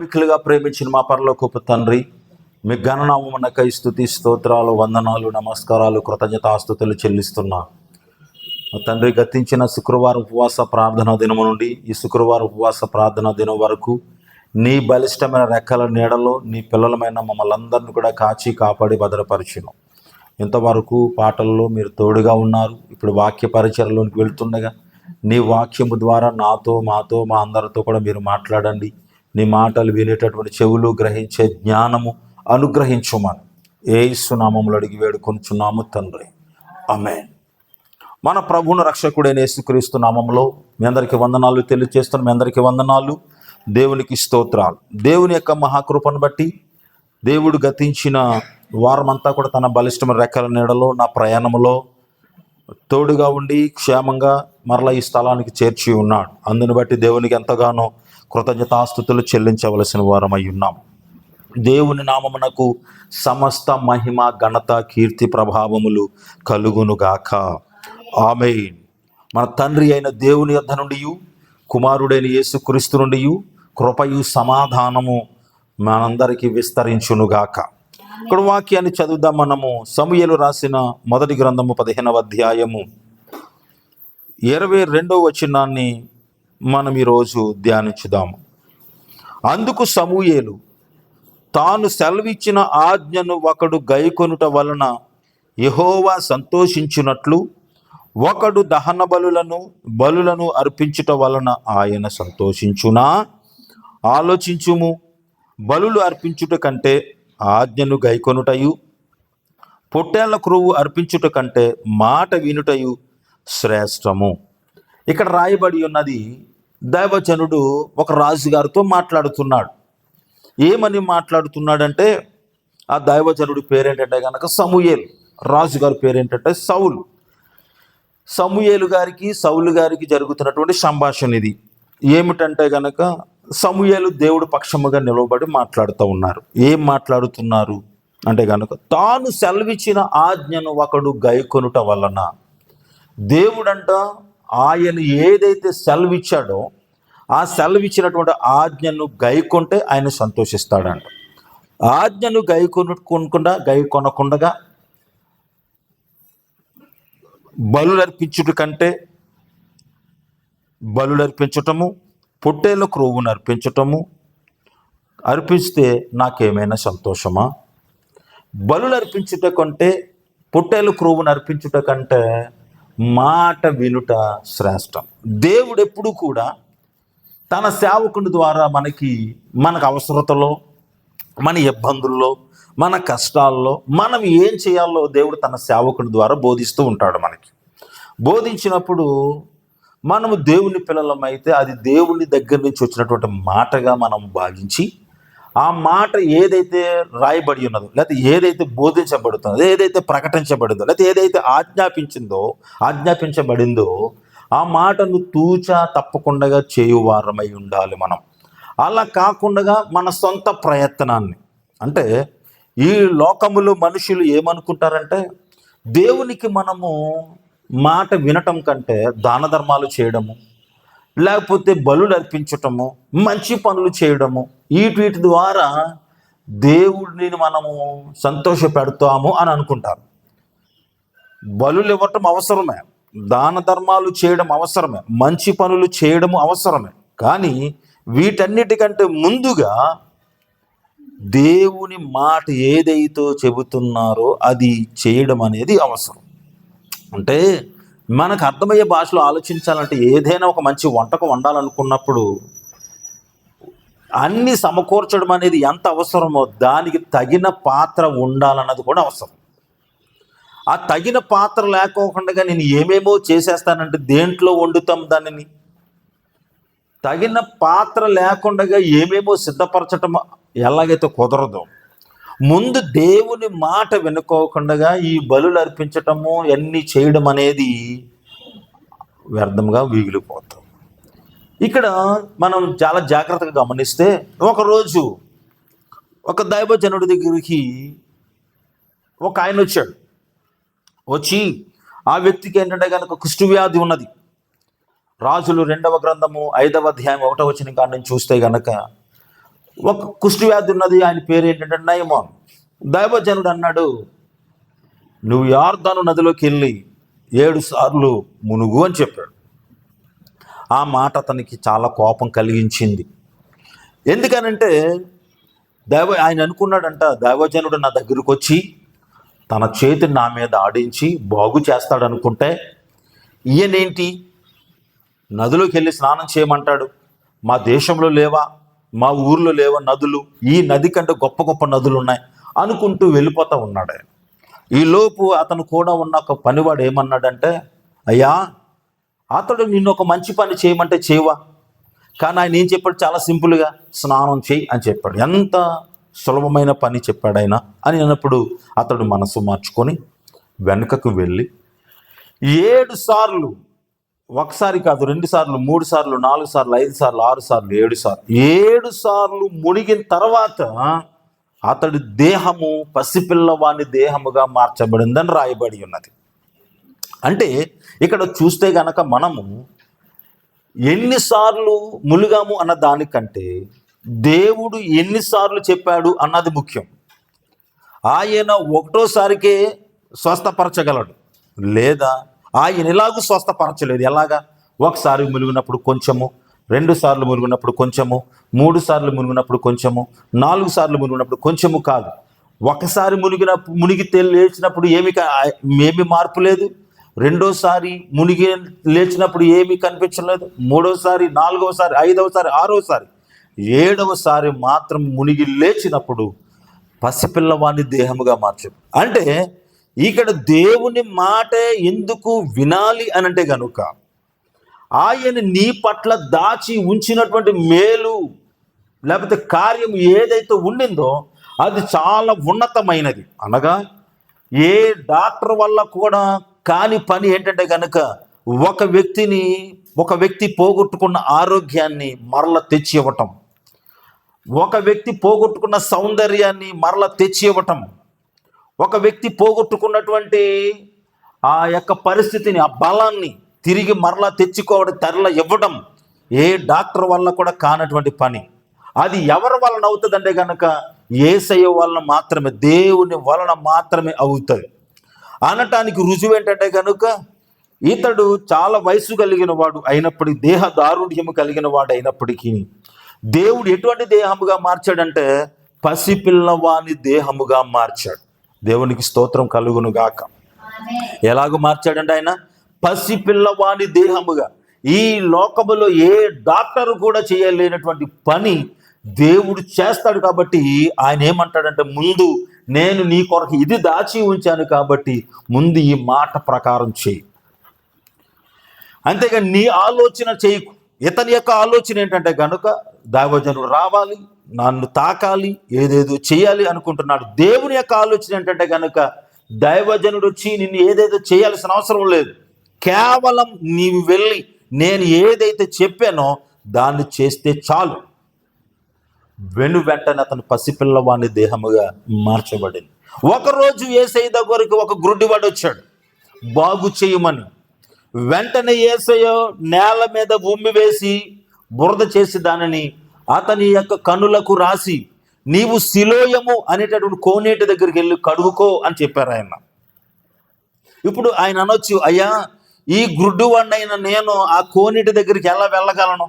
మిక్కులుగా ప్రేమించిన మా పరలోకపు తండ్రి మీ గణనామనకై స్థుతి స్తోత్రాలు వందనాలు నమస్కారాలు కృతజ్ఞతాస్తుతులు చెల్లిస్తున్నా. మా తండ్రి గతించిన శుక్రవారం ఉపవాస ప్రార్థన దినము నుండి ఈ శుక్రవారం ఉపవాస ప్రార్థన దినం వరకు నీ బలిష్టమైన రెక్కల నీడలో నీ పిల్లలమైన మమ్మల్ని అందరిని కూడా కాచి కాపాడి భద్రపరిచిన. ఇంతవరకు పాటల్లో మీరు తోడుగా ఉన్నారు. ఇప్పుడు వాక్య పరిచయలోనికి వెళ్తుండగా నీ వాక్యము ద్వారా నాతో మాతో మా అందరితో కూడా మీరు మాట్లాడండి. నీ మాటలు వినేటటువంటి చెవులు గ్రహించే జ్ఞానము అనుగ్రహించుమని. ఏసునామములు అడిగి వేడుకొనుచున్నాము తండ్రి. ఆమేన్. మన ప్రభువును రక్షకుడైన యేసుక్రీస్తు నామంలో మీ అందరికీ వందనాలు తెలియజేస్తున్న. మీ అందరికీ వందనాలు. దేవునికి స్తోత్రాలు. దేవుని యొక్క మహాకృపను బట్టి దేవుడు గతించిన వారమంతా కూడా తన బలిష్టమైన రెక్కల నీడలో నా ప్రయాణంలో తోడుగా ఉండి క్షేమంగా మరలా ఈ స్థలానికి చేర్చి ఉన్నాడు. అందుని బట్టి దేవునికి ఎంతగానో కృతజ్ఞతాస్థుతులు చెల్లించవలసిన వారమై ఉన్నాం దేవుని నామమునకు సమస్త మహిమ ఘనత కీర్తి ప్రభావములు కలుగునుగాక. ఆమె మన తండ్రి అయిన దేవుని యొద్ధ నుండి కుమారుడైన యేసుక్రీస్తు నుండి కృపయు సమాధానము మనందరికీ విస్తరించునుగాక. ఇక్కడ వాక్యాన్ని చదువుదాం మనము. సమూయలు రాసిన మొదటి గ్రంథము పదిహేనవ అధ్యాయము. ఇరవై రెండవ వచనాన్ని మనం ఈరోజు ధ్యానించుదాము. అందుకు సమూయేలు తాను సెలవిచ్చిన ఆజ్ఞను ఒకడు గైకొనుట వలన యహోవా సంతోషించున్నట్లు ఒకడు దహన బలులను బలులను అర్పించుట వలన ఆయన సంతోషించునా? ఆలోచించుము. బలులు అర్పించుట కంటే ఆజ్ఞను గైకొనుటయు పొట్టేళ్ళ క్రువు అర్పించుట కంటే మాట వినుటయు శ్రేష్టము. ఇక్కడ రాయబడి ఉన్నది దైవజనుడు ఒక రాజుగారితో మాట్లాడుతున్నాడు. ఏమని మాట్లాడుతున్నాడంటే ఆ దైవజనుడి పేరేంటంటే కనుక సమూయేల్ రాజుగారి పేరేంటంటే సౌలు. సమూయేలు గారికి సౌలు గారికి జరుగుతున్నటువంటి సంభాషణ ఇది. ఏమిటంటే గనక సమూయేలు దేవుడు పక్షముగా నిలవబడి మాట్లాడుతూ ఉన్నారు. ఏం మాట్లాడుతున్నారు? అంటే కనుక తాను సెలవిచ్చిన ఆజ్ఞను ఒకడు గైకొనుట వలన. దేవుడంట ఆయన ఏదైతే సెలవిచ్చాడో ఆ సెలవిచ్చినటువంటి ఆజ్ఞను గైకొంటే ఆయన సంతోషిస్తాడంట. ఆజ్ఞను గై కొనుక్కుండా గై కొనకుండగా బలులర్పించుట కంటే బలులర్పించటము పొట్టేళ్ళ క్రోవును అర్పించటము అర్పిస్తే నాకేమైనా సంతోషమా? బలులు అర్పించుట కంటే పొట్టేలు క్రోవును అర్పించుట కంటే మాట వినుట శ్రేష్టం. దేవుడు ఎప్పుడు కూడా తన సేవకుని ద్వారా మనకి మనకు అవసరతలో మన ఇబ్బందుల్లో మన కష్టాల్లో మనం ఏం చేయాలో దేవుడు తన సేవకుని ద్వారా బోధిస్తూ ఉంటాడు మనకి. బోధించినప్పుడు మనము దేవుని పిల్లలమైతే అది దేవుని దగ్గర నుంచి వచ్చినటువంటి మాటగా మనం భావించి ఆ మాట ఏదైతే రాయబడి ఉన్నదో లేకపోతే ఏదైతే బోధించబడుతుందో ఏదైతే ప్రకటించబడిందో లేకపోతే ఏదైతే ఆజ్ఞాపించిందో ఆజ్ఞాపించబడిందో ఆ మాటను తూచా తప్పకుండా చేయువారమై ఉండాలి మనం. అలా కాకుండా మన సొంత ప్రయత్నాన్ని. అంటే ఈ లోకములో మనుషులు ఏమనుకుంటారంటే దేవునికి మనము మాట వినటం కంటే దాన ధర్మాలు చేయడము లేకపోతే బలులు అర్పించటము మంచి పనులు చేయడము వీటి వీటి ద్వారా దేవుడిని మనము సంతోషపెడతాము అని అనుకుంటారు. బలులు ఇవ్వటం అవసరమే. దాన ధర్మాలు చేయడం అవసరమే. మంచి పనులు చేయడము అవసరమే. కానీ వీటన్నిటికంటే ముందుగా దేవుని మాట ఏదైతే చెబుతున్నారో అది చేయడం అనేది అవసరం. అంటే మనకు అర్థమయ్యే భాషలో ఆలోచించాలంటే ఏదైనా ఒక మంచి వంటకం వండాలనుకున్నప్పుడు అన్ని సమకూర్చడం అనేది ఎంత అవసరమో దానికి తగిన పాత్ర ఉండాలన్నది కూడా అవసరం. ఆ తగిన పాత్ర లేకోకుండా నేను ఏమేమో చేసేస్తానంటే దేంట్లో వండుతాం దానిని. తగిన పాత్ర లేకుండా ఏమేమో సిద్ధపరచటం ఎలాగైతే కుదరదో ముందు దేవుని మాట వినుకోకుండా ఈ బలులు అర్పించటము అన్నీ చేయడం అనేది వ్యర్థంగా వీగిలిపోతాం. ఇక్కడ మనం చాలా జాగ్రత్తగా గమనిస్తే ఒకరోజు ఒక దైవజనుడి దగ్గరికి ఒక ఆయన వచ్చాడు. వచ్చి ఆ వ్యక్తికి ఏంటంటే కనుక కుష్ఠవ్యాధి ఉన్నది. రాజులు రెండవ గ్రంథము ఐదవ అధ్యాయం ఒకటో వచ్చిన కాడ నుంచి చూస్తే గనక ఒక కుష్టి వ్యాధి ఉన్నది ఆయన పేరు ఏంటంటే నయమాన్. దైవజనుడు అన్నాడు నువ్వు యార్దాను నదిలోకి వెళ్ళి ఏడు సార్లు మునుగు అని చెప్పాడు. ఆ మాట అతనికి చాలా కోపం కలిగించింది. ఎందుకనంటే దైవ ఆయన అనుకున్నాడంట దైవజనుడు నా దగ్గరకు వచ్చి తన చేతిని నా మీద ఆడించి బాగు చేస్తాడు అనుకుంటే ఈయనేంటి? నదిలోకి వెళ్ళి స్నానం చేయమంటాడు? మా దేశంలో లేవా? మా ఊర్లో లేవ నదులు ఈ నది కంటే గొప్ప గొప్ప నదులు ఉన్నాయి అనుకుంటూ వెళ్ళిపోతా ఉన్నాడు. ఆయన ఈలోపు అతను కూడా ఉన్న ఒక పనివాడు ఏమన్నాడంటే అయ్యా అతడు నిన్ను ఒక మంచి పని చేయమంటే చేయవా? కానీ ఆయన ఏం చెప్పాడు? చాలా సింపుల్గా స్నానం చేయి అని చెప్పాడు. ఎంత సులభమైన పని చెప్పాడు ఆయన అని అన్నప్పుడు అతడు మనసు మార్చుకొని వెనుకకు వెళ్ళి ఏడు సార్లు ఒకసారి కాదు రెండు సార్లు మూడు సార్లు నాలుగు సార్లు ఐదు సార్లు ఆరు సార్లు ఏడు సార్లు. ఏడు సార్లు మునిగిన తర్వాత అతడి దేహము పసిపిల్లవాని దేహముగా మార్చబడిందని రాయబడి ఉన్నది. అంటే ఇక్కడ చూస్తే గనక మనము ఎన్నిసార్లు ములుగాము అన్న దానికంటే దేవుడు ఎన్నిసార్లు చెప్పాడు అన్నది ముఖ్యం. ఆయన ఒకటోసారికే స్వస్థపరచగలడు. లేదా ఆయన ఎలాగూ స్వస్థపరచలేదు. ఎలాగా? ఒకసారి మునిగినప్పుడు కొంచెము రెండు సార్లు మునిగినప్పుడు కొంచెము మూడు సార్లు మునిగినప్పుడు కొంచెము నాలుగు సార్లు మునిగినప్పుడు కొంచెము కాదు. ఒకసారి మునిగిన మునిగితే లేచినప్పుడు ఏమి ఏమి మార్పు లేదు. రెండోసారి మునిగి లేచినప్పుడు ఏమీ కనిపించలేదు. మూడోసారి నాలుగోసారి ఐదవసారి ఆరోసారి ఏడవసారి మాత్రం మునిగి లేచినప్పుడు పసిపిల్లవాడిని దేహముగా మార్చు. అంటే ఇక్కడ దేవుని మాటే ఎందుకు వినాలి అని అంటే గనుక ఆయన నీ పట్ల దాచి ఉంచినటువంటి మేలు లేకపోతే కార్యం ఏదైతే ఉండిందో అది చాలా ఉన్నతమైనది. అనగా ఏ డాక్టర్ వల్ల కూడా కాని పని ఏంటంటే కనుక ఒక వ్యక్తిని ఒక వ్యక్తి పోగొట్టుకున్న ఆరోగ్యాన్ని మరల తెచ్చి ఇవ్వటం ఒక వ్యక్తి పోగొట్టుకున్న సౌందర్యాన్ని మరల తెచ్చి ఇవ్వటం ఒక వ్యక్తి పోగొట్టుకున్నటువంటి ఆ యొక్క పరిస్థితిని ఆ బలాన్ని తిరిగి మరలా తెచ్చుకోవడం తరల ఇవ్వడం ఏ డాక్టర్ వల్ల కూడా కానటువంటి పని. అది ఎవరి వలన అవుతుందంటే కనుక ఏసయ్య వలన మాత్రమే దేవుని వలన మాత్రమే అవుతుంది అనటానికి రుజువు ఏంటంటే కనుక ఇతడు చాలా వయసు కలిగిన వాడు అయినప్పటికీ దేహ దారుఢ్యము కలిగిన వాడు అయినప్పటికీ దేవుడు ఎటువంటి దేహముగా మార్చాడంటే పసిపిల్లవాని దేహముగా మార్చాడు. దేవునికి స్తోత్రం కలుగును గాక. ఎలాగో మార్చాడంటే ఆయన? పసిపిల్లవాని దేహముగా. ఈ లోకములో ఏ డాక్టర్ కూడా చేయలేనటువంటి పని దేవుడు చేస్తాడు కాబట్టి ఆయన ఏమంటాడంటే ముందు నేను నీ కొరకు ఇది దాచి ఉంచాను కాబట్టి ముందు ఈ మాట ప్రకారం చేయి. అంతేగాని నీ ఆలోచన చేయకు. ఇతని యొక్క ఆలోచన ఏంటంటే కనుక దైవజనుడు రావాలి నన్ను తాకాలి ఏదేదో చేయాలి అనుకుంటున్నాడు. దేవుని యొక్క ఆలోచన ఏంటంటే కనుక దైవజనుడు వచ్చి నిన్ను ఏదేదో చేయాల్సిన అవసరం లేదు. కేవలం నీవు వెళ్ళి నేను ఏదైతే చెప్పానో దాన్ని చేస్తే చాలు. వెను వెంటనే అతను పసిపిల్లవాణి దేహముగా మార్చబడింది. ఒకరోజు ఏసై దగ్గరికి ఒక గుడ్డివాడు వచ్చాడు. బాగు చేయమని. వెంటనే ఏసయ్య నేల మీద ఉమ్మి వేసి బురద చేసి దానిని అతని యొక్క కనులకు రాసి నీవు శిలోయము అనేటటువంటి కోనేటి దగ్గరికి వెళ్ళి కడుగుకో అని చెప్పారు ఆయన. ఇప్పుడు ఆయన అనొచ్చు అయ్యా ఈ గుడ్డువాడినైన నేను ఆ కోనేటి దగ్గరికి ఎలా వెళ్ళగలను?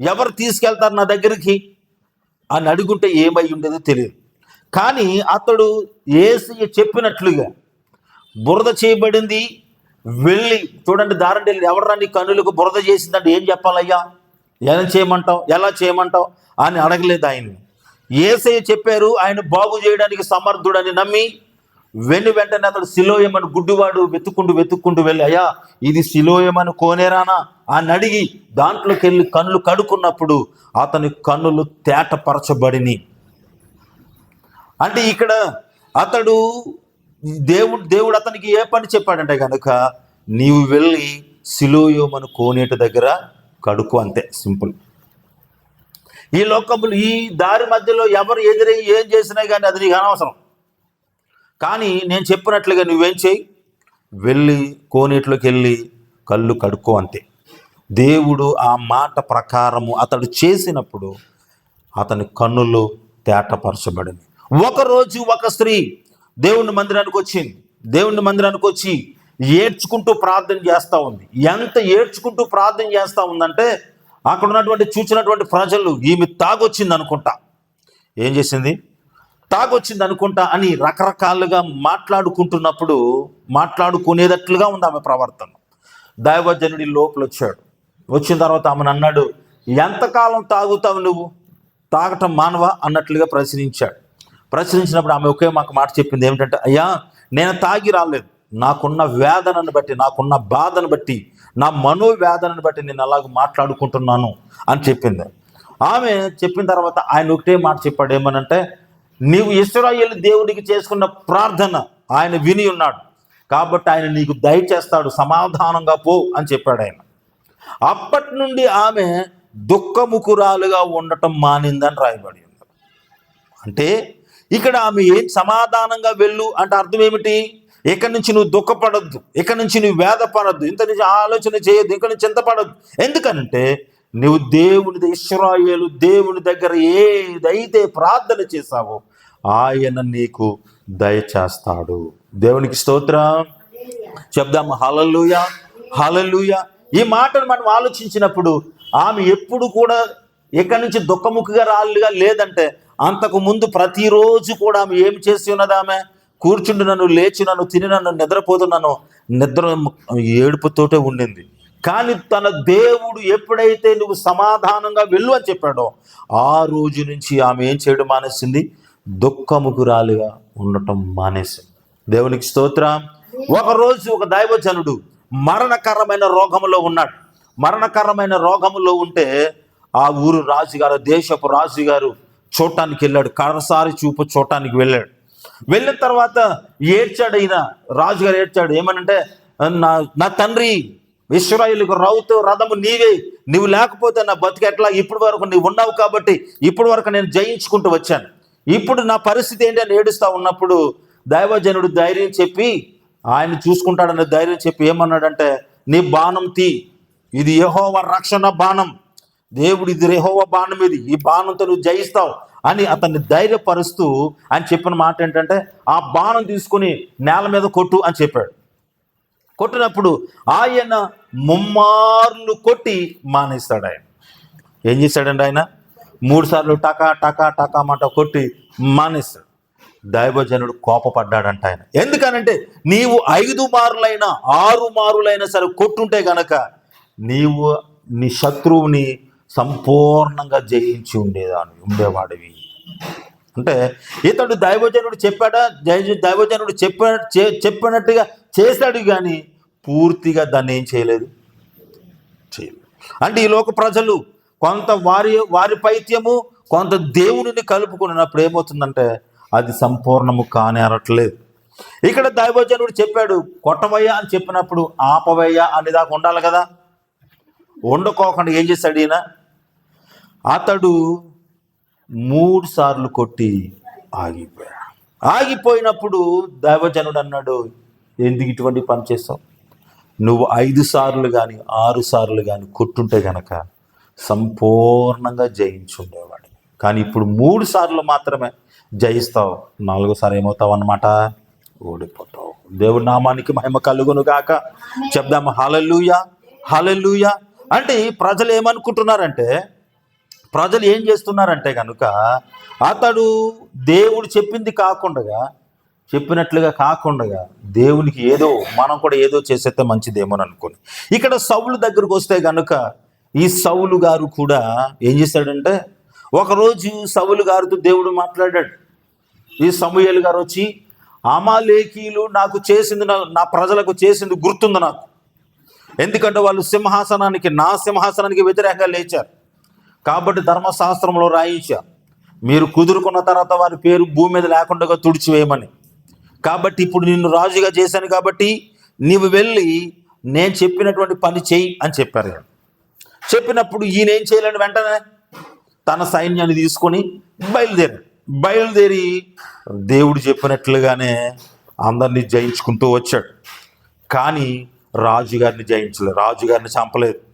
ఎవరు తీసుకెళ్తారు నా దగ్గరికి? అని అడుగుంటే ఏమై ఉండేదో తెలియదు. కానీ అతడు ఏసు చెప్పినట్లుగా బురద చేయబడింది వెళ్ళి. చూడండి దారండి వెళ్ళి ఎవడరా నీ కన్నులకు బురద చేసిందంటే ఏం చెప్పాలయ్యా? ఎలా చేయమంటావు? ఎలా చేయమంటావు? అని అడగలేదు ఆయన్ని. ఏసయ్య చెప్పారు ఆయన బాగు చేయడానికి సమర్థుడని నమ్మి వెను వెంటనే అతడు శిలోయమని గుడ్డివాడు వెతుక్కుంటూ వెతుక్కుంటూ వెళ్ళి అయ్యా ఇది శిలోయమని కోనేరానా? అని అడిగి దాంట్లోకి వెళ్ళి కళ్ళు కడుక్కున్నప్పుడు అతని కన్నులు తేటపరచబడిని. అంటే ఇక్కడ అతడు దేవుడు దేవుడు అతనికి ఏ పని చెప్పాడంటే కనుక నీవు వెళ్ళి సిలోయోమను కోనేటి దగ్గర కడుకు అంతే సింపుల్. ఈ లోకములు ఈ దారి మధ్యలో ఎవరు ఎదురై ఏం చేసినా కానీ అది నీకు అనవసరం. కానీ నేను చెప్పినట్లుగా నువ్వేం చేయి? వెళ్ళి కోనేట్లోకి వెళ్ళి కళ్ళు కడుక్కో అంతే. దేవుడు ఆ మాట ప్రకారము అతడు చేసినప్పుడు అతని కన్నులు తేటపరచబడింది ఒకరోజు ఒక స్త్రీ దేవుని మందిరానికి వచ్చింది దేవుని మందిరానికి వచ్చి ఏడ్చుకుంటూ ప్రార్థన చేస్తూ ఉంది. ఎంత ఏడ్చుకుంటూ ప్రార్థన చేస్తూ ఉందంటే అక్కడ ఉన్నటువంటి చూసినటువంటి ప్రజలు ఈమె తాగొచ్చింది అనుకుంటా. ఏం చేసింది? తాగొచ్చింది అనుకుంటా అని రకరకాలుగా మాట్లాడుకుంటున్నప్పుడు మాట్లాడుకునేటట్లుగా ఉంది ఆమె ప్రవర్తన. దైవజనుడి లోపల వచ్చాడు. వచ్చిన తర్వాత ఆమెను అన్నాడు ఎంతకాలం తాగుతావు నువ్వు? తాగటం మానవ? అన్నట్లుగా ప్రశ్నించాడు. ప్రశ్నించినప్పుడు ఆమె ఒకే మాకు మాట చెప్పింది ఏమిటంటే అయ్యా నేను తాగి రాలేదు. నాకున్న వేదనను బట్టి నాకున్న బాధను బట్టి నా మనోవేదనను బట్టి నేను అలాగ మాట్లాడుకుంటున్నాను అని చెప్పింది. ఆమె చెప్పిన తర్వాత ఆయన ఒకటే మాట చెప్పాడు ఏమనంటే నీవు ఇస్రాయేల్ దేవుడికి చేసుకున్న ప్రార్థన ఆయన విని ఉన్నాడు. కాబట్టి ఆయన నీకు దయచేస్తాడు సమాధానంగా పో అని చెప్పాడు ఆయన. అప్పటి నుండి ఆమె దుఃఖముఖురాలుగా ఉండటం మానిందని రాయబడి ఉంది. అంటే ఇక్కడ ఆమె ఏం సమాధానంగా వెళ్ళు అంటే అర్థం ఏమిటి? ఇక్కడి నుంచి నువ్వు దుఃఖపడద్దు ఇక్కడి నుంచి నువ్వు వేదపడద్దు ఇంత నుంచి ఆలోచన చేయొద్దు ఇక్కడి నుంచి చింతపడద్దు ఎందుకనంటే నువ్వు దేవుని ఇస్రాయేలు దేవుని దగ్గర ఏదైతే ప్రార్థన చేశావో ఆయన నీకు దయచేస్తాడు దేవునికి స్తోత్రం. చెప్దాము హలలుయ హలలుయ ఈ మాటను మనం ఆలోచించినప్పుడు ఆమె ఎప్పుడు కూడా ఎక్కడి నుంచి దుఃఖముఖిగా రాళ్ళుగా లేదంటే అంతకు ముందు ప్రతిరోజు కూడా ఆమె ఏమి చేసి ఉన్నది కూర్చుండి నన్ను లేచి నన్ను తిని నన్ను నిద్రపోతున్నాను నిద్ర ఏడుపుతోటే ఉండింది. కానీ తన దేవుడు ఎప్పుడైతే నువ్వు సమాధానంగా వెళ్ళు అని చెప్పాడో ఆ రోజు నుంచి ఆమె ఏం చేయడం మానేసింది? దుఃఖముగురాలుగా ఉండటం మానేసింది. దేవునికి స్తోత్రం. ఒకరోజు ఒక దైవజనుడు మరణకరమైన రోగములో ఉన్నాడు. మరణకరమైన రోగములో ఉంటే ఆ ఊరు రాజుగారు దేశపు రాజుగారు చూడటానికి వెళ్ళాడు. కరసారి చూపు చూడటానికి వెళ్ళాడు. వెళ్ళిన తర్వాత ఏడ్చాడు ఈయన రాజుగారు ఏడ్చాడు ఏమనంటే నా నా తండ్రి ఇస్రాయిల్కు రౌతు రథము నీవే నువ్వు లేకపోతే నా బతికెట్లా ఇప్పటి వరకు నీవు ఉన్నావు కాబట్టి ఇప్పటి వరకు నేను జయించుకుంటూ వచ్చాను. ఇప్పుడు నా పరిస్థితి ఏంటి? అని ఏడుస్తా ఉన్నప్పుడు దైవజనుడు ధైర్యం చెప్పి ఆయన చూసుకుంటాడనే ధైర్యం చెప్పి ఏమన్నాడంటే నీ బాణం తీ. ఇది యహోవ రక్షణ బాణం. దేవుడు ఇది రెహోవ బాణం ఇది. ఈ బాణంతో నువ్వు జయిస్తావు. అని అతన్ని ధైర్యపరుస్తూ ఆయన చెప్పిన మాట ఏంటంటే ఆ బాణం తీసుకుని నేల మీద కొట్టు అని చెప్పాడు. కొట్టినప్పుడు ఆయన ముమ్మార్లు కొట్టి మానేస్తాడు ఆయన. ఏం చేశాడండి ఆయన? మూడు సార్లు టకా టకా టకా మాట కొట్టి మానేస్తాడు దైవజనుడు కోపపడ్డాడంట ఆయన. ఎందుకనంటే నీవు ఐదు మారులైనా ఆరు మారులైనా సరే కొట్టుంటే గనక నీవు నీ శత్రువుని సంపూర్ణంగా జయించి ఉండేదాన్ని ఉండేవాడివి. అంటే ఇతడు దైవజనుడు చెప్పాడా? దైవ- దైవజనుడు చెప్ప చే- చెప్పినట్టుగా చేశాడు కానీ పూర్తిగా దాన్ని ఏం చేయలేదు. చేయలేదు. అంటే ఈ లోక ప్రజలు కొంత వారి వారి పైత్యము కొంత దేవునిని కలుపుకున్నప్పుడు ఏమవుతుందంటే అది సంపూర్ణము కానేరట్లేదు ఇక్కడ దైవజనుడు చెప్పాడు కొట్టవయ్యా అని చెప్పినప్పుడు ఆపవయ్యా అనే దాకా ఉండాలి కదా. వండుకోకుండా ఏం చేశాడు ఈయన? అతడు మూడు సార్లు కొట్టి ఆగిపోయాడు ఆగిపోయినప్పుడు దైవజనుడు అన్నాడు ఎందుకు ఇటువంటి పని చేస్తావు? నువ్వు ఐదు సార్లు కానీ ఆరు సార్లు కానీ కొట్టుంటే గనక సంపూర్ణంగా జయించుండేవాడు కానీ ఇప్పుడు మూడు సార్లు మాత్రమే జయిస్తావు. నాలుగోసారి ఏమవుతావు అన్నమాట? ఓడిపోతావు. దేవుడి నామానికి మహిమ కలుగును గాక. చెప్దాము హలలుయ హలలుయ అంటే ప్రజలు ఏమనుకుంటున్నారంటే ప్రజలు ఏం చేస్తున్నారంటే కనుక అతడు దేవుడు చెప్పింది కాకుండా చెప్పినట్లుగా కాకుండా దేవునికి ఏదో మనం కూడా ఏదో చేసేస్తే మంచిదేమో అనుకోని. ఇక్కడ సౌలు దగ్గరకు వస్తే కనుక ఈ సౌలు గారు కూడా ఏం చేశాడంటే ఒకరోజు సౌలు గారితో దేవుడు మాట్లాడాడు. ఈ సమూహలు గారు వచ్చి అమాలేకీలు నాకు చేసింది నా- నా ప్రజలకు చేసింది గుర్తుంది నాకు. ఎందుకంటే వాళ్ళు సింహాసనానికి నా సింహాసనానికి వ్యతిరేకంగా లేచారు. కాబట్టి ధర్మశాస్త్రంలో రాయించారు మీరు కుదురుకున్న తర్వాత వారి పేరు భూమి మీద లేకుండా తుడిచివేయమని. కాబట్టి ఇప్పుడు నిన్ను రాజుగా చేశాను కాబట్టి నీవు వెళ్ళి నేను చెప్పినటువంటి పని చెయ్యి అని చెప్పారు చెప్పినప్పుడు ఈయన ఏం చేయలేని వెంటనే తన సైన్యాన్ని తీసుకొని బయలుదేరాడు. బయలుదేరి దేవుడు చెప్పినట్లుగానే అందరినీ జయించుకుంటూ వచ్చాడు. కానీ రాజుగారిని జయించలేదు రాజుగారిని చంపలేదు.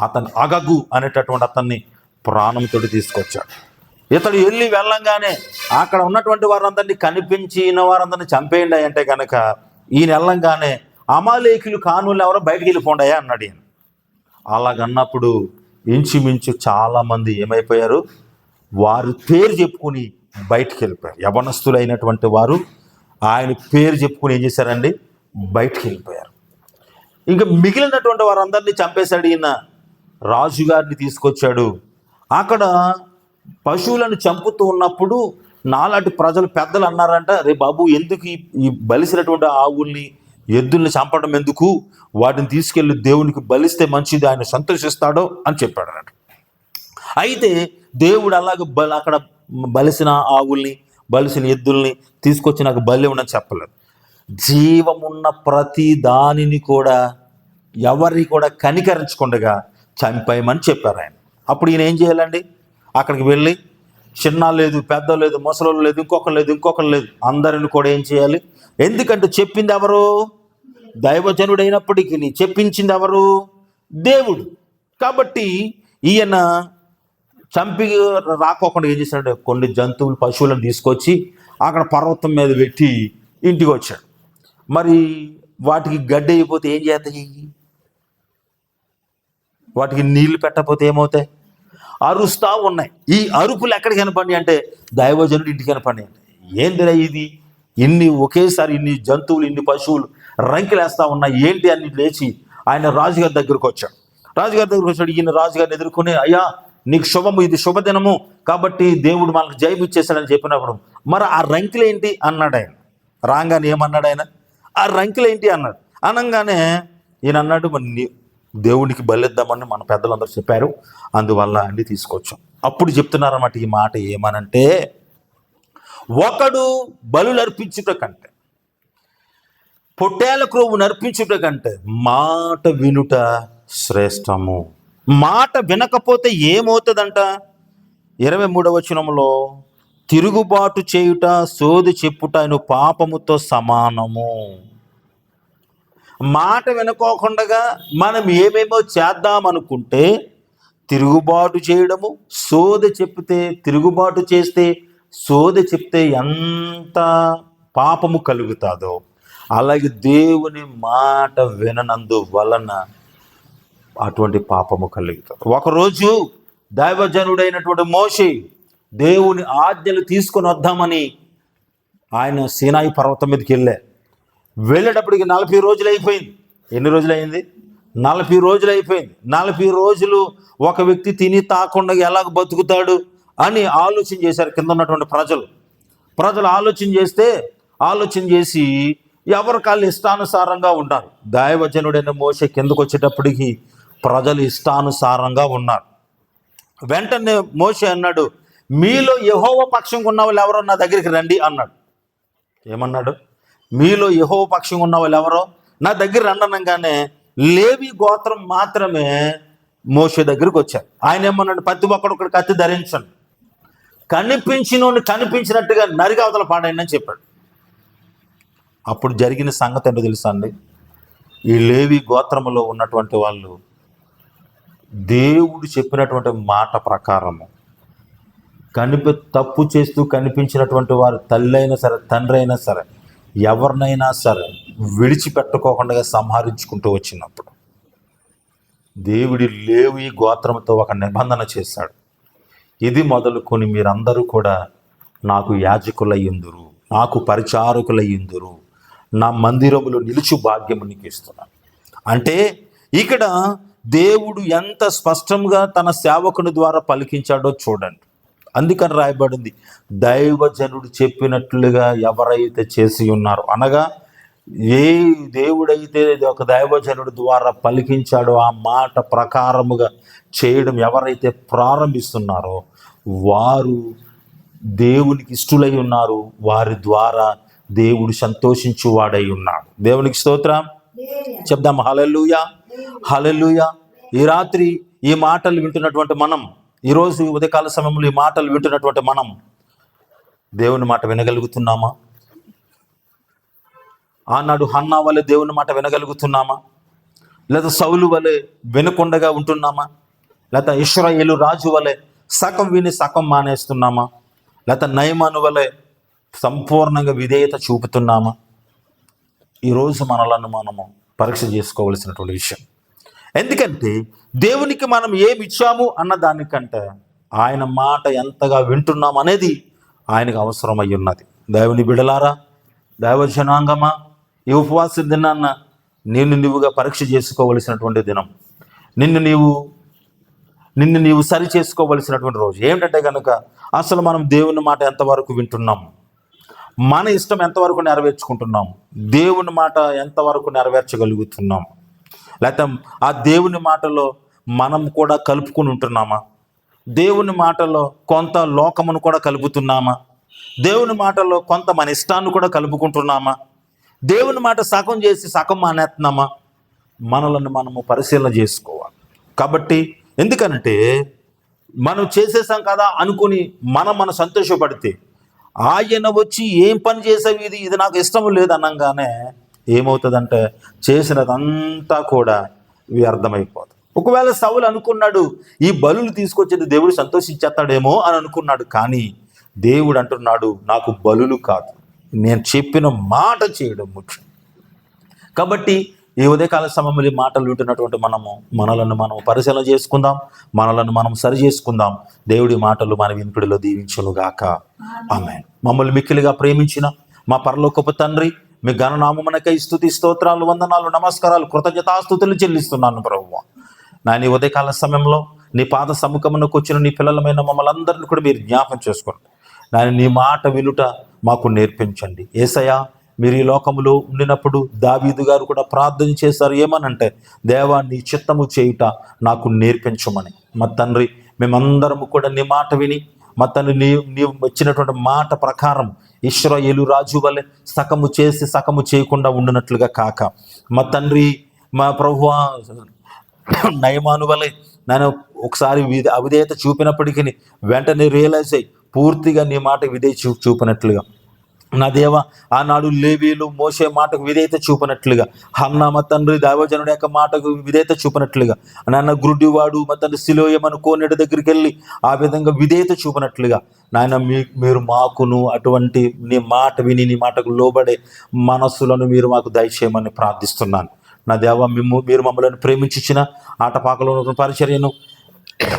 అతను అగగు అనేటటువంటి అతన్ని ప్రాణంతో తీసుకొచ్చాడు. ఇతడు వెళ్ళి వెళ్ళంగానే అక్కడ ఉన్నటువంటి వారందరినీ కనిపించిన వారందరినీ చంపేయండి అంటే కనుక ఈయన వెళ్ళంగానే అమాలేకులు కానులు ఎవరో బయటికి వెళ్ళిపోండాయా అన్నాడు ఈయన. అలాగన్నప్పుడు ఇంచుమించు చాలామంది ఏమైపోయారు? వారి పేరు చెప్పుకుని బయటికి వెళ్ళిపోయారు. యవనస్తులైనటువంటి వారు ఆయన పేరు చెప్పుకుని ఏం చేశారండి? బయటికి వెళ్ళిపోయారు. ఇంకా మిగిలినటువంటి వారందరినీ చంపేశాడు ఈయన. రాజుగారిని తీసుకొచ్చాడు. అక్కడ పశువులను చంపుతూ ఉన్నప్పుడు నాలాంటి ప్రజలు పెద్దలు అన్నారంట రే బాబు ఎందుకు ఈ- బలిసినటువంటి ఆవుల్ని ఎద్దుల్ని చంపడం ఎందుకు? వాటిని తీసుకెళ్ళి దేవునికి బలిస్తే మంచిది ఆయన సంతోషిస్తాడో అని చెప్పాడు అన్నట్టు అయితే దేవుడు అలాగ బలి అక్కడ బలిసిన ఆవుల్ని బలిసిన ఎద్దుల్ని తీసుకొచ్చి నాకు బలి ఉండని చెప్పలేదు. జీవమున్న ప్రతి దానిని కూడా ఎవరిని కూడా కనికరించకుండా చంపేయమని చెప్పారు ఆయన. అప్పుడు ఈయన ఏం చేయాలండి? అక్కడికి వెళ్ళి చిన్న లేదు పెద్ద లేదు ముసలోళ్ళు లేదు ఇంకొకరు లేదు ఇంకొకరు లేదు అందరిని కూడా ఏం చేయాలి? ఎందుకంటే చెప్పింది ఎవరు? దైవజనుడైనప్పటికీ చెప్పించింది ఎవరు? దేవుడు. కాబట్టి ఈయన చంపి రాకోకుండా ఏం చేశాడు కొన్ని జంతువులు పశువులను తీసుకొచ్చి అక్కడ పర్వతం మీద పెట్టి ఇంటికి వచ్చాడు. మరి వాటికి గడ్డ అయిపోతే ఏం చేస్తాయి వాటికి నీళ్ళు పెట్టకపోతే ఏమవుతాయి? అరుస్తూ ఉన్నాయి. ఈ అరుపులు ఎక్కడికి కనపడి అంటే దైవజనుడు ఇంటికి కనపడి ఏందిరా ఇది? ఇన్ని ఒకేసారి ఇన్ని జంతువులు ఇన్ని పశువులు రంకిలేస్తా ఉన్నాయి. ఏంటి అని లేచి ఆయన రాజుగారి దగ్గరకు వచ్చాడు. రాజుగారి దగ్గరకు వచ్చాడు. ఈయన రాజుగారిని ఎదుర్కొని అయ్యా నీకు శుభము ఇది శుభదినము. కాబట్టి దేవుడు మనకు జయం ఇచ్చేసాడని చెప్పినప్పుడు మరి ఆ రంకిలేంటి అన్నాడు ఆయన. రాగానే ఏమన్నాడు ఆయన? ఆ రంకిలేంటి అన్నాడు. అనగానే ఈయన అన్నాడు మరి దేవునికి బలిద్దామని మన పెద్దలందరూ చెప్పారు. అందువల్ల అన్ని తీసుకొచ్చాం. అప్పుడు చెప్తున్నారన్నమాట ఈ మాట ఏమనంటే ఒకడు బలు అర్పించుట కంటే పొట్టేల క్రోవు నర్పించుట కంటే మాట వినుట శ్రేష్టము. మాట వినకపోతే ఏమవుతుందంట? ఇరవై మూడవ వచనంలో తిరుగుబాటు చేయుట సోది చెప్పుట అను పాపముతో సమానము. మాట వినుకోకుండా మనం ఏమేమో చేద్దామనుకుంటే తిరుగుబాటు చేయడము సోది చెప్తే తిరుగుబాటు చేస్తే సోద చెప్తే ఎంత పాపము కలుగుతాదో అలాగే దేవుని మాట విననందు వలన అటువంటి పాపము కలుగుతుంది ఒకరోజు దైవజనుడైనటువంటి మోషి దేవుని ఆజ్ఞలు తీసుకొని వద్దామని ఆయన సీనాయి పర్వతం మీదకి వెళ్ళారు. వెళ్ళేటప్పటికి నలభై రోజులు అయిపోయింది. ఎన్ని రోజులు అయింది? నలభై రోజులు అయిపోయింది. నలభై రోజులు ఒక వ్యక్తి తిని తాకుండా ఎలాగ బతుకుతాడు అని ఆలోచన చేశారు కింద ఉన్నటువంటి ప్రజలు. ప్రజలు ఆలోచన చేస్తే ఆలోచన చేసి ఎవరి కాళ్ళు ఇష్టానుసారంగా ఉన్నారు. దైవజనుడైన మోస కిందకు వచ్చేటప్పటికి ప్రజలు ఇష్టానుసారంగా ఉన్నారు. వెంటనే మోస అన్నాడు మీలో యహోవ పక్షంగా ఉన్న వాళ్ళు ఎవరో నా దగ్గరికి రండి అన్నాడు. ఏమన్నాడు? మీలో యహో పక్షం ఉన్న వాళ్ళు ఎవరో? నా దగ్గర రండనగానే లేవి గోత్రం మాత్రమే మోసే దగ్గరికి వచ్చారు. ఆయన ఏమన్నాడు? ప్రతి ఒక్కడు ఒకటి కత్తి ధరించండి. కనిపించినోడిని కనిపించినట్టుగా నరిగా అవతల అని చెప్పాడు. అప్పుడు జరిగిన సంగతి ఏంటో తెలుసా అండి? ఈ లేవి గోత్రములో ఉన్నటువంటి వాళ్ళు దేవుడు చెప్పినటువంటి మాట ప్రకారము కనిపి తప్పు చేస్తూ కనిపించినటువంటి వారు తల్లి అయినా సరే తండ్రి అయినా సరే ఎవరినైనా సరే విడిచిపెట్టుకోకుండా సంహరించుకుంటూ వచ్చినప్పుడు దేవుడి లేవి గోత్రంతో ఒక నిబంధన చేశాడు. ఇది మొదలుకొని మీరందరూ కూడా నాకు యాజకులయ్యుందురు నాకు పరిచారకులయ్యుందురు నా మందిరములో నిలుచు భాగ్యము నీకు ఇస్తున్నాను. అంటే ఇక్కడ దేవుడు ఎంత స్పష్టంగా తన సేవకుని ద్వారా పలికించాడో చూడండి. అందుకని రాయబడింది. దైవజనుడు చెప్పినట్లుగా ఎవరైతే చేసి ఉన్నారో అనగా ఏ దేవుడైతే ఒక దైవజనుడి ద్వారా పలికించాడో ఆ మాట ప్రకారముగా చేయడం ఎవరైతే ప్రారంభిస్తున్నారో వారు దేవునికి ఇష్టలై ఉన్నారు. వారి ద్వారా దేవుడు సంతోషించువాడై ఉన్నాడు. దేవునికి స్తోత్రం. చెప్దాం. హలెలుయా హలెలుయా ఈ రాత్రి ఈ మాటలు వింటున్నటువంటి మనం ఈరోజు ఉదయకాల సమయంలో ఈ మాటలు వింటున్నటువంటి మనం దేవుని మాట వినగలుగుతున్నామా? ఆనాడు హన్నా వలె దేవుని మాట వినగలుగుతున్నామా? లేదా సౌలు వలె వినకుండగా ఉంటున్నామా? లేదా ఇస్రాయేలు రాజు వలె సగం విని సగం మానేస్తున్నామా? లేదా నయమను వలె సంపూర్ణంగా విధేయత చూపుతున్నామా? ఈరోజు మనలను మనము పరీక్ష చేసుకోవలసినటువంటి విషయం. ఎందుకంటే దేవునికి మనం ఏమి ఇచ్చాము అన్న దానికంటే ఆయన మాట ఎంతగా వింటున్నాం అనేది ఆయనకు అవసరమై ఉన్నది. దేవుని బిడలారా దైవ జనాంగమా ఈ ఉపవాస దినాన్న నిన్ను నీవుగా పరీక్ష చేసుకోవలసినటువంటి దినం. నిన్ను నీవు నిన్ను నీవు సరి చేసుకోవలసినటువంటి రోజు. ఏమిటంటే కనుక అసలు మనం దేవుని మాట ఎంతవరకు వింటున్నాం? మన ఇష్టం ఎంతవరకు నెరవేర్చుకుంటున్నాం? దేవుని మాట ఎంతవరకు నెరవేర్చగలుగుతున్నాం? లేకపోతే ఆ దేవుని మాటలో మనం కూడా కలుపుకుని ఉంటున్నామా? దేవుని మాటలో కొంత లోకమును కూడా కలుపుతున్నామా? దేవుని మాటలో కొంత మన ఇష్టాన్ని కూడా కలుపుకుంటున్నామా? దేవుని మాట సగం చేసి సగం మానేస్తున్నామా? మనలను మనము పరిశీలన చేసుకోవాలి. కాబట్టి ఎందుకనంటే మనం చేసేసాం కదా అనుకుని మనం మనం సంతోషపడితే ఆయన వచ్చి ఏం పని చేసావు ఇది? ఇది నాకు ఇష్టం లేదు అనగానే ఏమవుతుందంటే చేసినదంతా కూడా వ్యర్థమైపోతుంది. ఒకవేళ సౌలు అనుకున్నాడు ఈ బలులు తీసుకొచ్చేది దేవుడు సంతోషించేస్తాడేమో అని అనుకున్నాడు కానీ దేవుడు అంటున్నాడు నాకు బలులు కాదు. నేను చెప్పిన మాట చేయడం ముఖ్యం. కాబట్టి ఈ ఉదయకాల సమయంలో మాటలు వింటున్నటువంటి మనము మనలను మనం పరిశీలన చేసుకుందాం మనలను మనం సరి చేసుకుందాం. దేవుడి మాటలు మన వినిపిడిలో దీవించునుగాక. ఆమె మమ్మల్ని మిక్కిలిగా ప్రేమించిన మా పరలోకపు తండ్రి మీ ఘననామమునకై స్థుతి స్తోత్రాలు వందనాలు నమస్కారాలు కృతజ్ఞతాస్తుతులు చెల్లిస్తున్నాను ప్రభువ. నాయన ఉదయకాల సమయంలో నీ పాద సముఖమునకు వచ్చిన నీ పిల్లలమైన మమ్మల్ని అందరిని కూడా మీరు జ్ఞాపం చేసుకోండి. నాయన నీ మాట వినుట మాకు నేర్పించండి. ఏసయ్యా మీరు ఈ లోకములో ఉండినప్పుడు దావీదు గారు కూడా ప్రార్థన చేశారు. ఏమనంటే దేవా నీ చిత్తము చేయుట నాకు నేర్పించమని. మా తండ్రి మేమందరము కూడా నీ మాట విని మా తండ్రి నీవు వచ్చినటువంటి మాట ప్రకారం ఇష్రాయేలు రాజు వలె సకము చేసి సకము చేయకుండా ఉండినట్లుగా కాక. మా తండ్రి మా ప్రభు నయమాను వలె నేను ఒకసారి విధ అవిధేయత చూపినప్పటికీ వెంటనే రియలైజ్ అయ్యి పూర్తిగా నీ మాట విధేయ చూ చూపినట్లుగా. నా దేవ ఆనాడు లేవీలు మోసే మాటకు విధేయత చూపినట్లుగా. హన్న మా తండ్రి దైవజనుడి యొక్క మాటకు విధేయత చూపినట్లుగా. నాన్న గురుడివాడు మా తండ్రి సిలోయమను కోనేటి దగ్గరికి వెళ్ళి ఆ విధంగా విధేయత చూపినట్లుగా. నాయన మీ మీరు మాకును అటువంటి నీ మాట విని నీ మాటకు లోబడే మనస్సులను మీరు మాకు దయచేయమని ప్రార్థిస్తున్నాను. నా దేవ మేము మీరు మమ్మల్ని ప్రేమించిన ఆటపాకలో ఉన్న పరిచర్యను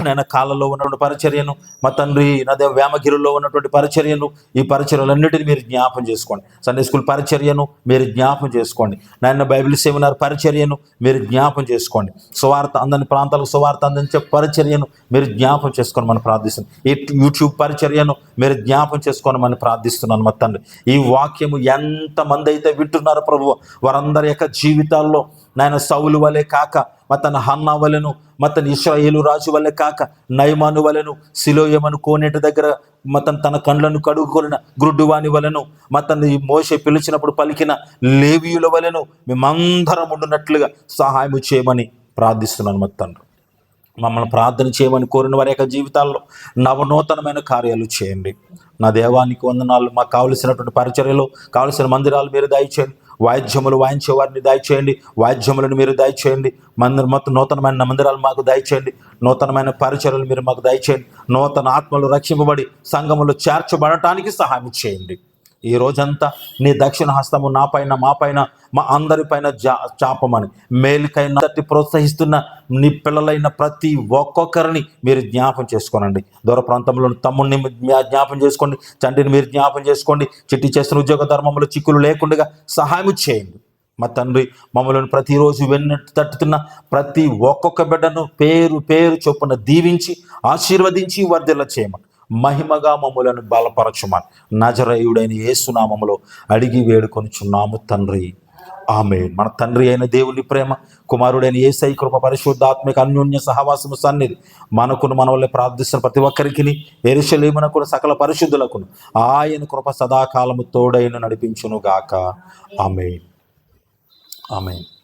నేను కాళ్ళలో ఉన్నటువంటి పరిచర్యను మా తండ్రి నా దేవ వేమగిరిలో ఉన్నటువంటి పరిచర్యను ఈ పరిచర్యలన్నిటిని మీరు జ్ఞాపం చేసుకోండి. సండే స్కూల్ పరిచర్యను మీరు జ్ఞాపం చేసుకోండి. నాయన బైబిల్ సెమినార్ పరిచర్యను మీరు జ్ఞాపం చేసుకోండి. సువార్త అందని ప్రాంతాలకు సువార్త అందించే పరిచర్యను మీరు జ్ఞాపం చేసుకొని మనం ప్రార్థిస్తున్నాం. ఈ యూట్యూబ్ పరిచర్యను మీరు జ్ఞాపం చేసుకొని మనం ప్రార్థిస్తున్నాను మా తండ్రి. ఈ వాక్యము ఎంతమంది అయితే వింటున్నారో ప్రభు వారందరి యొక్క జీవితాల్లో నాయన సౌలు వలె కాక మతన హన్నా వలెను మతన ఇస్రాయేలు రాజు వల్ల కాక నయమాను వలెను సిలోయమను కోనేటి దగ్గర మతన్ తన కండ్లను కడుగుకొనిన గ్రుడ్డువాని వలెను మతన్ని మోసే పిలిచినప్పుడు పలికిన లేవియుల వలెను మేమందరం ఉండునట్లుగా సహాయం చేయమని ప్రార్థిస్తున్నాను మత్తండ్రు మమ్మల్ని ప్రార్థన చేయమని కోరిన వారి యొక్క జీవితాల్లో నవనూతనమైన కార్యాలు చేయండి. నా దేవానికి వందనాలు. మాకు కావలసినటువంటి పరిచర్యలు కావలసిన మందిరాలు మీరు దయచేయండి. వాయిద్యములు వాయించే వారిని దయచేయండి. వాయిద్యములను మీరు దయచేయండి. మందిర మొత్తం నూతనమైన మందిరాలు మాకు దయచేయండి. నూతనమైన పరిచయలు మీరు మాకు దయచేయండి. నూతన ఆత్మలు రక్షింపబడి సంఘములు చేర్చబడటానికి సహాయం చేయండి. ఈ రోజంతా నీ దక్షిణ హస్తము నా పైన మా పైన మా అందరి పైన జా చాపమని. మేలుకైనా తట్టి ప్రోత్సహిస్తున్న నీ పిల్లలైన ప్రతి ఒక్కొక్కరిని మీరు జ్ఞాపం చేసుకోనండి. దూర ప్రాంతంలో తమ్ముడిని మీ- జ్ఞాపం చేసుకోండి. తండ్రిని మీరు జ్ఞాపం చేసుకోండి. చిట్టి చేస్తున్న ఉద్యోగ ధర్మంలో చిక్కులు లేకుండా సహాయం చేయండి. మా తండ్రి మమ్మల్ని ప్రతిరోజు వెన్ను తట్టుతున్న ప్రతి ఒక్కొక్క బిడ్డను పేరు పేరు చొప్పున దీవించి ఆశీర్వదించి వర్ధిల్ల చేయమని. మహిమగా మమ్మలను బలపరచుమని. నజరయుడైన ఏసునామములో అడిగి వేడుకొనిచున్నాము తండ్రి. ఆమె మన తండ్రి అయిన దేవుని ప్రేమ కుమారుడైన ఏసై కృప పరిశుద్ధాత్మిక అన్యోన్య సహవాసము సన్నిధి మనకును మన వల్లే ప్రార్థిస్తున్న ప్రతి ఒక్కరికి ఎరుషలేమునకు సకల పరిశుద్ధులకు ఆయన కృప సదాకాలము తోడైన నడిపించును గాక ఆమె ఆమె